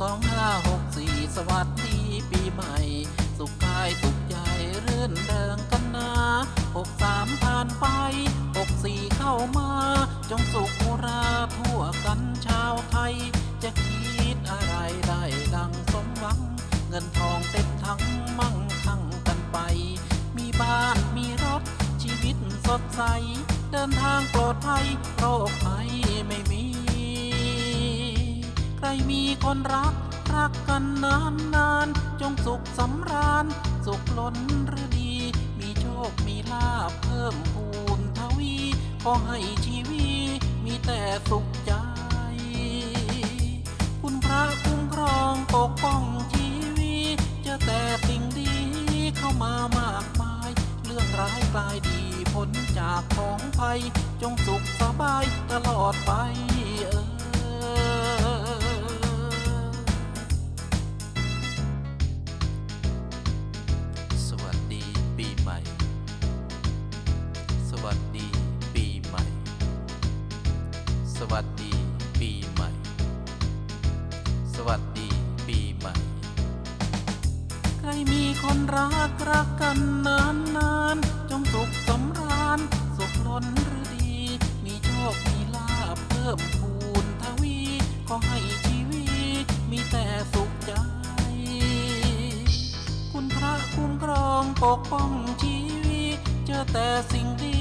สวัสดีปีใหม่ สุขกายสุขใจรื่นเริงกันนาหกสามผ่านไปหกสี่เข้ามา จงสุขุราทั่วกันชาวไทย จะคิดอะไรได้ดังสมหวัง เงินทองเต็มทั้งมั่งคั่งกันไป มีบ้านมีรถชีวิตสดใส เดินทางปลอดภัยโรคภัยไม่มี มีคนรัก รักกันนานนานจงสุขสำราญ สุขล้นหรือดี มีโชคมีลาภเพิ่มพูนทวี ขอให้ชีวิตมีแต่สุขใจ คุณพระคุ้มครองปกป้องชีวิตจอแต่สิ่งดีเข้ามามากมาย เรื่องร้ายกลายดีพ้นจากของภัย จงสุขสบายตลอดไป สวัสดีปีใหม่ สวัสดีปีใหม่ ใครมีคนรักรักกันนานนานจงสุขสำราญสุขล้นหรือดี มีโชค มีลาภเพิ่มพูนทวี ขอให้ชีวิต มีแต่สุขใจ คุณพระคุ้มครองปกป้องชีวิต เจอแต่สิ่งดี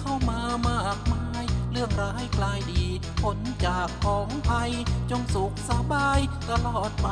เข้ามามากมาย เรื่องร้ายกลายดี พ้นจากของภัยจงสุขสบายตลอดไป